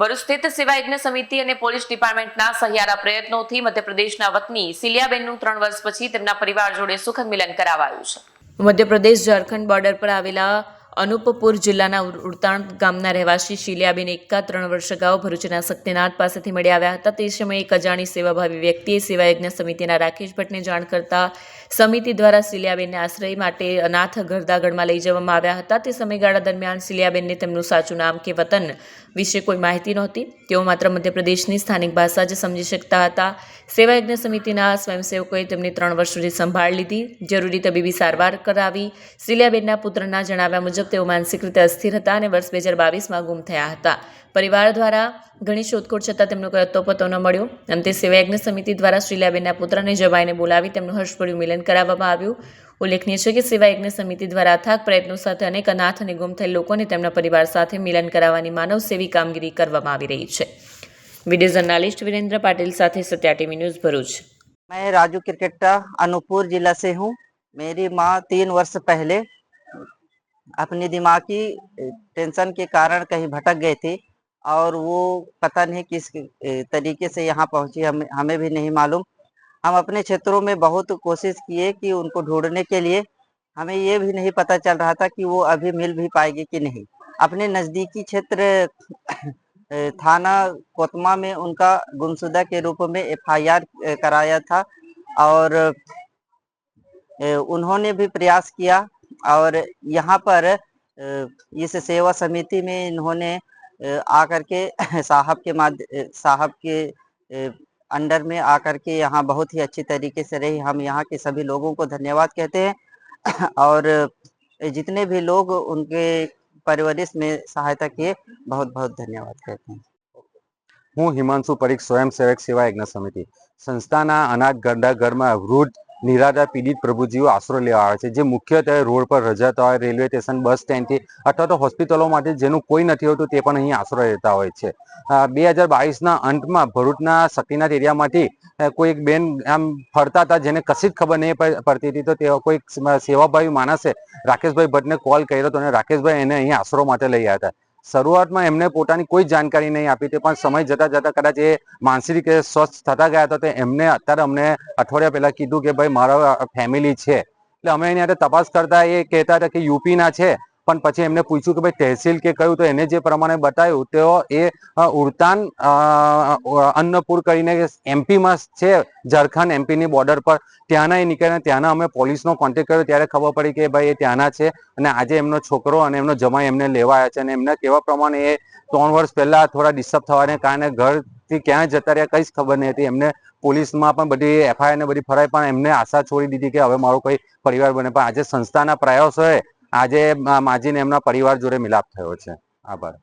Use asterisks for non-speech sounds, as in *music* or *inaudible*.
ભરૂચ સ્થિત સેવા યજ્ઞ સમિતિ અને પોલીસ ડિપાર્ટમેન્ટના સહિયારા પ્રયત્નોથી મધ્યપ્રદેશના વતની સિલિયાબેનનું ત્રણ વર્ષ પછી તેમના પરિવાર જોડે સુખદ મિલન કરાવાયું છે. મધ્યપ્રદેશ ઝારખંડ બોર્ડર પર આવેલા અનુપપુર જિલ્લાના ઉડતાણ ગામના રહેવાસી શિલિયાબેન એકા ત્રણ વર્ષ અગાઉ ભરૂચના શક્તિનાથ પાસેથી મળી આવ્યા હતા. તે સમયે એક અજાણી સેવાભાવી વ્યક્તિએ સેવા યજ્ઞ સમિતિના રાકેશ ભટ્ટને જાણ કરતા સમિતિ દ્વારા શિલિયાબેનને આશ્રય માટે અનાથ ગરદાગઢમાં લઈ જવામાં આવ્યા હતા. તે સમયગાળા દરમિયાન શિલિયાબેનને તેમનું સાચું નામ કે વતન વિશે કોઈ માહિતી નહોતી. તેઓ માત્ર મધ્યપ્રદેશની સ્થાનિક ભાષા જ સમજી શકતા હતા. સેવાયજ્ઞ સમિતિના સ્વયંસેવકોએ તેમની ત્રણ વર્ષ સુધી સંભાળ લીધી. જરૂરી તબીબી સારવાર કરાવી. શિલિયાબેનના પુત્રના જણાવ્યા મુજબ તેઓ માનસિક રીતે અસ્થિર હતા અને વર્ષ બે હજાર બાવીસમાં ગુમ થયા હતા પરિવાર દ્વારા ઘણી શોધખોળ છતાં તેમનો કોઈ અતો પતો ન મળ્યો અંતે સેવા યજ્ઞ સમિતિ દ્વારા શ્રીલાબેનના પુત્રને જમાઈને બોલાવી તેમનું હર્ષભર્યું મિલન કરાવવામાં આવ્યું ઉલ્લેખનીય છે કે સેવા યજ્ઞ સમિતિ દ્વારા અથાગ પ્રયત્નો સાથે અનેક અનાથ અને ગુમ થયેલ લોકોને તેમના પરિવાર સાથે મિલન કરાવવાની માનવ સેવી કામગીરી કરવામાં આવી રહી છે વિડીયો જર્નાલિસ્ટ વિરેન્દ્ર પાટીલ સાથે સત્યા ટીવી ન્યૂઝ ભરૂચ मैं राजू क्रिकेटर अनूपपुर जिला से हूँ मेरी माँ तीन वर्ष पहले अपनी दिमागी टेंशन के कारण कहीं भटक गए थे और वो पता नहीं किस तरीके से यहाँ पहुँची। हमें हमें भी नहीं मालूम। हम अपने क्षेत्रों में बहुत कोशिश किए कि उनको ढूँढने के लिए। हमें ये भी नहीं पता चल रहा था कि वो अभी मिल भी पाएगी कि नहीं। अपने नज़दीकी क्षेत्र थाना कोतमा में उनका गुमशुदा के रूप में एफआईआर कराया था और उन्होंने भी प्रयास किया और यहाँ पर अ, इस सेवा समिति में इन्होंने अ, आकर के *laughs* साहब के माध्य साहब के अ, अंडर में आकर के यहाँ बहुत ही अच्छी तरीके से रही हम यहाँ के सभी लोगों को धन्यवाद कहते हैं *clears throat* और जितने भी लोग उनके परवरिश में सहायता किए बहुत बहुत धन्यवाद कहते हैं હું હિમાંશુ પરીખ સ્વયંસેવક સેવા યજ્ઞ સમિતિ સંસ્થાના અનાથ ગરડા ઘરમાં વૃદ્ધ નિરાધાર પીડિત પ્રભુજીઓ આશરો લેવા આવે છે, જે મુખ્યત્વે રોડ પર રજાતા હોય, રેલવે સ્ટેશન, બસ સ્ટેન્ડથી અથવા તો હોસ્પિટલોમાંથી જેનું કોઈ નથી હોતું તે પણ અહીં આશરો લેતા હોય છે. બે હજાર બાવીસના અંતમાં ભરૂચના શક્તિનાથ એરિયામાંથી કોઈ એક બેન આમ ફરતા હતા જેને કશી જ ખબર નહીં પડતી હતી, તો તેઓ કોઈ સેવાભાવી માણસે રાકેશભાઈ ભટ્ટને કોલ કર્યો હતો અને રાકેશભાઈ એને અહીં આશરો માટે લઈ આવ્યા હતા. શરૂઆતમાં એમને પોતાની કોઈ જાણકારી નહીં આપી હતી, પણ સમય જતા જતા કદાચ એ માનસિક સ્વસ્થ થતા ગયા તો એમને અત્યારે અમને અઠવાડિયા પહેલા કીધું કે, ભાઈ, મારા ફેમિલી છે. એટલે અમે એની તપાસ કરતા એ કહેતા હતા કે, યુપીના છે. પણ પછી એમને પૂછ્યું કે ભાઈ તહેસીલ કે કયું? તો એને જે પ્રમાણે બતાવ્યું તેઓ એ ઉડતાન અન્નપુર કરીને એમપીમાં છે, ઝારખંડ એમપીની બોર્ડર પર. ત્યાંના એ નીકળ્યા ત્યાંના અમે પોલીસનો કોન્ટેક્ટ કર્યો. ત્યારે ખબર પડી કે ભાઈ એ ત્યાંના છે અને આજે એમનો છોકરો અને એમનો જમાઈ એમને લેવા આવ્યા છે અને એમને કેવા પ્રમાણે એ ત્રણ વર્ષ પહેલા થોડા ડિસ્ટર્બ થવાને કારણે ઘરથી ક્યાં જતા રહ્યા કઈ જ ખબર નહીં હતી. એમને પોલીસમાં પણ બધી એફઆઈઆર ને બધી ફરાઈ પણ એમને આશા છોડી દીધી કે હવે મારો કોઈ પરિવાર બને. પણ આજે સંસ્થાના પ્રયાસોએ આજે માજીને એમના પરિવાર જોડે મિલાપ થયો છે. આભાર.